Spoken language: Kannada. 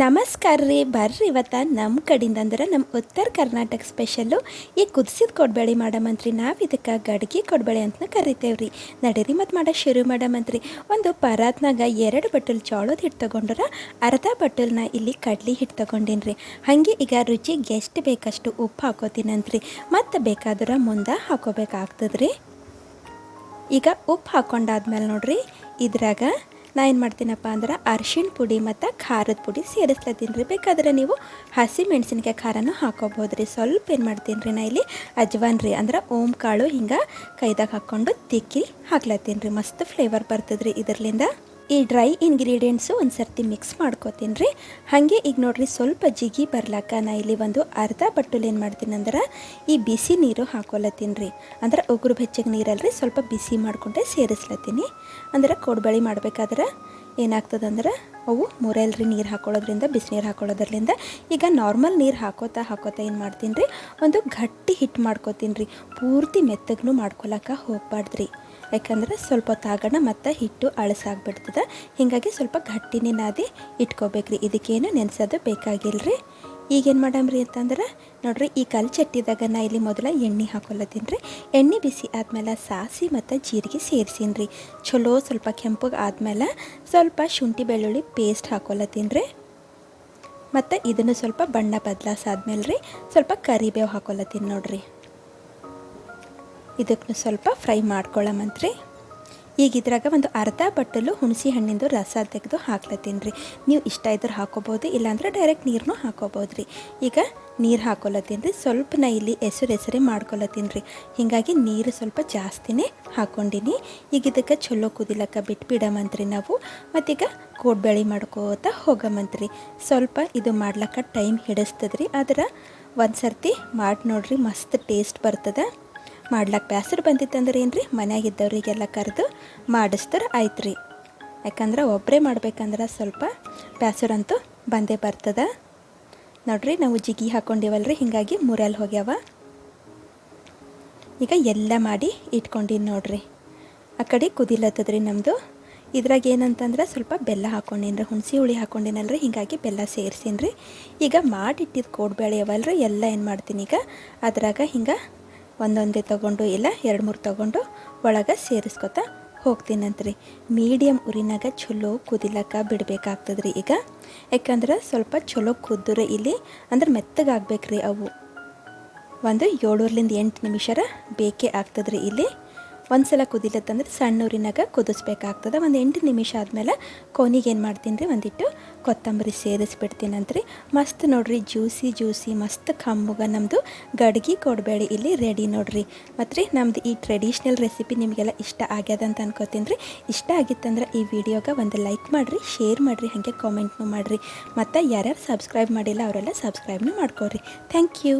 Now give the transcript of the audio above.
ನಮಸ್ಕಾರ ರೀ, ಬರ್ರಿ ಇವತ್ತು ನಮ್ಮ ಕಡಿಂದ ಅಂದ್ರೆ ನಮ್ಮ ಉತ್ತರ ಕರ್ನಾಟಕ ಸ್ಪೆಷಲ್ಲು ಈ ಕುದಿಸಿದ ಕೊಡ್ಬೇಳೆ ಮಾಡಮಂತ್ರಿ ನಾವು ಇದಕ್ಕೆ ಗಡ್ಗೆ ಕೊಡ್ಬೇಳೆ ಅಂತ ಕರಿತೇವೆ ರೀ. ನಡೀರಿ ಮತ್ತು ಮಾಡೋ ಶುರು ಮಾಡಮಂತ್ರಿ ಒಂದು ಪರಾತ್ನಾಗ ಎರಡು ಬಟ್ಟಲ್ ಜೋಳದ ಹಿಟ್ಟು ತೊಗೊಂಡ್ರ ಅರ್ಧ ಬಟ್ಟಲ್ನ ಇಲ್ಲಿ ಕಡ್ಲಿ ಹಿಟ್ಟು ತೊಗೊಂಡಿನಿ ರೀ. ಹಾಗೆ ಈಗ ರುಚಿಗೆ ಎಷ್ಟು ಬೇಕಷ್ಟು ಉಪ್ಪು ಹಾಕೋತೀನಂತ್ರಿ ಮತ್ತು ಬೇಕಾದ್ರೆ ಮುಂದೆ ಹಾಕೋಬೇಕಾಗ್ತದ್ರಿ. ಈಗ ಉಪ್ಪು ಹಾಕೊಂಡಾದ್ಮೇಲೆ ನೋಡ್ರಿ, ಇದ್ರಾಗ ನಾ ಏನು ಮಾಡ್ತೀನಪ್ಪ ಅಂದ್ರೆ ಅರ್ಶಿಣ ಪುಡಿ ಮತ್ತು ಖಾರದ ಪುಡಿ ಸೇರಿಸ್ಲತ್ತೀನಿ ರೀ ಬೇಕಾದ್ರೆ ನೀವು ಹಸಿ ಮೆಣಸಿನ್ಕಾಯಿ ಖಾರನೂ ಹಾಕೋಬೋದು ರೀ ಸ್ವಲ್ಪ ಏನು ಮಾಡ್ತೀನಿ ರೀ ನಾ ಇಲ್ಲಿ ಅಜ್ವಾನ್ ರೀ ಅಂದ್ರೆ ಓಮ್ ಕಾಳು ಹಿಂಗೆ ಕೈದಾಗ ಹಾಕ್ಕೊಂಡು ತಿಕ್ಕಿ ಹಾಕ್ಲತ್ತೀನಿ ರೀ ಮಸ್ತ್ ಫ್ಲೇವರ್ ಬರ್ತದ್ರಿ ಇದರಿಂದ ಈ ಡ್ರೈ ಇಂಗ್ರೀಡಿಯೆಂಟ್ಸು ಒಂದು ಸರ್ತಿ ಮಿಕ್ಸ್ ಮಾಡ್ಕೋತೀನಿ ರೀ. ಹಾಗೆ ಈಗ ನೋಡಿರಿ ಸ್ವಲ್ಪ ಜಿಗಿ ಬರ್ಲಾಕ ನಾ ಇಲ್ಲಿ ಒಂದು ಅರ್ಧ ಬಟ್ಟಲು ಏನು ಮಾಡ್ತೀನಿ ಅಂದ್ರೆ ಈ ಬಿಸಿ ನೀರು ಹಾಕೊಲತ್ತೀನಿ ರೀ. ಅಂದ್ರೆ ಉಗುರು ಬೆಚ್ಚಗೆ ನೀರಲ್ರಿ, ಸ್ವಲ್ಪ ಬಿಸಿ ಮಾಡಿಕೊಂಡೆ ಸೇರಿಸ್ಲತ್ತೀನಿ. ಅಂದ್ರೆ ಕೋಡ್ಬಳಿ ಮಾಡ್ಬೇಕಾದ್ರೆ ಏನಾಗ್ತದೆ ಅಂದ್ರೆ ಅವು ಮುರೆಲ್ರಿ ನೀರು ಹಾಕೊಳ್ಳೋದ್ರಿಂದ, ಬಿಸಿನೀರು ಹಾಕೊಳ್ಳೋದ್ರಿಂದ ಈಗ ನಾರ್ಮಲ್ ನೀರು ಹಾಕೋತಾ ಹಾಕೋತಾ ಏನು ಮಾಡ್ತೀನಿ ರೀ ಒಂದು ಗಟ್ಟಿ ಹಿಟ್ಟು ಮಾಡ್ಕೋತೀನಿ ರೀ ಪೂರ್ತಿ ಮೆತ್ತಗೂ ಮಾಡ್ಕೊಳಕ್ಕೆ ಹೋಗ್ಬಾರ್ದ್ರಿ. ಯಾಕಂದ್ರೆ ಸ್ವಲ್ಪ ತಾಗಣ ಮತ್ತು ಹಿಟ್ಟು ಅಳಸಾಗ್ಬಿಡ್ತದೆ. ಹೀಗಾಗಿ ಸ್ವಲ್ಪ ಗಟ್ಟಿನೇ ನಾದಿ ಇಟ್ಕೋಬೇಕ್ರಿ. ಇದಕ್ಕೇನು ನೆನೆಸೋದು ಬೇಕಾಗಿಲ್ಲ ಈಗೇನು ಮಾಡಮ್ರಿ ಅಂತಂದ್ರೆ, ನೋಡ್ರಿ ಈ ಕಲ್ ಚಟ್ಟಿದಾಗ ನಾ ಇಲ್ಲಿ ಮೊದಲ ಎಣ್ಣೆ ಹಾಕೊಳತ್ತೀನಿ ರೀ. ಎಣ್ಣೆ ಬಿಸಿ ಆದಮೇಲೆ ಸಾಸಿ ಮತ್ತು ಜೀರಿಗೆ ಸೇರಿಸೀನಿ ರೀ. ಚಲೋ ಸ್ವಲ್ಪ ಕೆಂಪಗೆ ಆದಮೇಲೆ ಸ್ವಲ್ಪ ಶುಂಠಿ ಬೆಳ್ಳುಳ್ಳಿ ಪೇಸ್ಟ್ ಹಾಕೊಲ್ಲತ್ತೀನಿ ರೀ. ಮತ್ತು ಇದನ್ನು ಸ್ವಲ್ಪ ಬಣ್ಣ ಬದಲಾಸಾದ್ಮೇಲೆ ರೀ ಸ್ವಲ್ಪ ಕರಿಬೇವು ಹಾಕೊಲ್ಲತ್ತೀನಿ ನೋಡಿರಿ. ಇದಕ್ಕೂ ಸ್ವಲ್ಪ ಫ್ರೈ ಮಾಡ್ಕೊಳ್ಳಮಂತ್ರಿ ಈಗ ಇದ್ರಾಗ ಒಂದು ಅರ್ಧ ಬಟ್ಟಲು ಹುಣಸಿ ಹಣ್ಣಿಂದು ರಸ ತೆಗೆದು ಹಾಕ್ಲತ್ತೀನಿ ರೀ. ನೀವು ಇಷ್ಟ ಇದ್ರೆ ಹಾಕೋಬೋದು, ಇಲ್ಲಾಂದ್ರೆ ಡೈರೆಕ್ಟ್ ನೀರನ್ನು ಹಾಕೋಬೋದು ರೀ. ಈಗ ನೀರು ಹಾಕೊಲತ್ತೀನಿ ರೀ, ಸ್ವಲ್ಪ ನಾ ಇಲ್ಲಿ ಹೆಸರು ಹೆಸರೇ ರೀ. ಹೀಗಾಗಿ ನೀರು ಸ್ವಲ್ಪ ಜಾಸ್ತಿನೇ ಹಾಕ್ಕೊಂಡಿನಿ ಈಗ ಇದಕ್ಕೆ ಚಲೋ ಕುದಿಲಕ್ಕ ಬಿಟ್ಬಿಡಮಂತ್ರಿ ನಾವು. ಮತ್ತೀಗ ಕೋಡ್ಬೇಳೆ ಮಾಡ್ಕೋತ ಹೋಗಮಂತ್ರಿ. ಸ್ವಲ್ಪ ಇದು ಮಾಡ್ಲಕ್ಕ ಟೈಮ್ ಹಿಡಿಸ್ತದ್ರಿ. ಆದ್ರೆ ಒಂದು ಸರ್ತಿ ಮಾಡಿ ನೋಡ್ರಿ, ಮಸ್ತ್ ಟೇಸ್ಟ್ ಬರ್ತದೆ. ಮಾಡ್ಲಕ್ಕೆ ಬ್ಯಾಸರು ಬಂದಿತ್ತಂದ್ರೆ ಏನು ರೀ ಮನೆಯಾಗಿದ್ದವ್ರಿಗೆಲ್ಲ ಕರೆದು ಮಾಡಿಸ್ತಾರೆ ಆಯ್ತು ಯಾಕಂದ್ರೆ ಒಬ್ಬರೇ ಮಾಡ್ಬೇಕಂದ್ರೆ ಸ್ವಲ್ಪ ಬ್ಯಾಸರಂತೂ ಬಂದೇ ಬರ್ತದೆ. ನೋಡ್ರಿ ನಾವು ಜಿಗಿ ಹಾಕ್ಕೊಂಡಿವಲ್ರಿ ಹೀಗಾಗಿ ಮುರಲ್ಲಿ ಹೋಗ್ಯಾವ. ಈಗ ಎಲ್ಲ ಮಾಡಿ ಇಟ್ಕೊಂಡಿನಿ ನೋಡ್ರಿ. ಆ ಕಡೆ ಕುದಿಲತ್ತದ್ರಿ ನಮ್ಮದು ಇದ್ರಾಗ ಏನಂತಂದ್ರೆ ಸ್ವಲ್ಪ ಬೆಲ್ಲ ಹಾಕ್ಕೊಂಡಿನ್ರಿ ಹುಣಸಿ ಹುಳಿ ಹಾಕ್ಕೊಂಡಿನಲ್ರಿ ಹೀಗಾಗಿ ಬೆಲ್ಲ ಸೇರಿಸಿನ್ರಿ. ಈಗ ಮಾಡಿಟ್ಟಿದ್ದು ಕೋಡ್ಬೇಳೆ ಅವಲ್ರಿ, ಎಲ್ಲ ಏನು ಮಾಡ್ತೀನಿ ಈಗ. ಅದ್ರಾಗ ಹಿಂಗೆ ಒಂದೊಂದೇ ತೊಗೊಂಡು ಇಲ್ಲ, ಎರಡು ಮೂರು ತೊಗೊಂಡು ಒಳಗೆ ಸೇರಿಸ್ಕೊತಾ ಹೋಗ್ತೀನಂತ್ರಿ ಮೀಡಿಯಮ್ ಉರಿನಾಗ ಚಲೋ ಕುದಿಲಕ್ಕ ಬಿಡಬೇಕಾಗ್ತದ್ರಿ ಈಗ. ಯಾಕಂದ್ರೆ ಸ್ವಲ್ಪ ಚಲೋ ಕುದ್ರೆ ಇಲ್ಲಿ, ಅಂದ್ರೆ ಮೆತ್ತಗಾಗ್ಬೇಕ್ರಿ ಅವು. ಒಂದು ಏಳೂರಲಿಂದ ಎಂಟು ನಿಮಿಷರ ಬೇಕೇ ಆಗ್ತದ್ರಿ ಇಲ್ಲಿ. ಒಂದು ಸಲ ಕುದಿಲತ್ತಂದ್ರೆ ಸಣ್ಣ ಊರಿನಾಗ ಕುದಿಸ್ಬೇಕಾಗ್ತದೆ. ಒಂದು ಎಂಟು ನಿಮಿಷ ಆದಮೇಲೆ ಕೊನಿಗೆ ಏನು ಮಾಡ್ತೀನಿ ರೀ, ಒಂದಿಟ್ಟು ಕೊತ್ತಂಬರಿ ಸೇರಿಸ್ಬಿಡ್ತೀನಂತ್ರಿ ಮಸ್ತ್ ನೋಡ್ರಿ, ಜ್ಯೂಸಿ ಜ್ಯೂಸಿ, ಮಸ್ತ್ ಕಮ್ಮುಗ ನಮ್ಮದು ಗಡ್ಗಿ ಕೊಡಬೇಡಿ ಇಲ್ಲಿ ರೆಡಿ ನೋಡ್ರಿ. ಮತ್ತು ರೀ ನಮ್ದು ಈ ಟ್ರೆಡಿಷ್ನಲ್ ರೆಸಿಪಿ ನಿಮಗೆಲ್ಲ ಇಷ್ಟ ಆಗ್ಯದ ಅಂತ ಅನ್ಕೋತೀನಿ ರೀ. ಇಷ್ಟ ಆಗಿತ್ತಂದ್ರೆ ಈ ವಿಡಿಯೋಗೆ ಒಂದು ಲೈಕ್ ಮಾಡಿರಿ ಶೇರ್ ಮಾಡಿರಿ, ಹಾಗೆ ಕಾಮೆಂಟ್ನು ಮಾಡಿರಿ. ಮತ್ತು ಯಾರ್ಯಾರು ಸಬ್ಸ್ಕ್ರೈಬ್ ಮಾಡಿಲ್ಲ, ಅವರೆಲ್ಲ ಸಬ್ಸ್ಕ್ರೈಬ್ನು ಮಾಡ್ಕೊರಿ. Thank you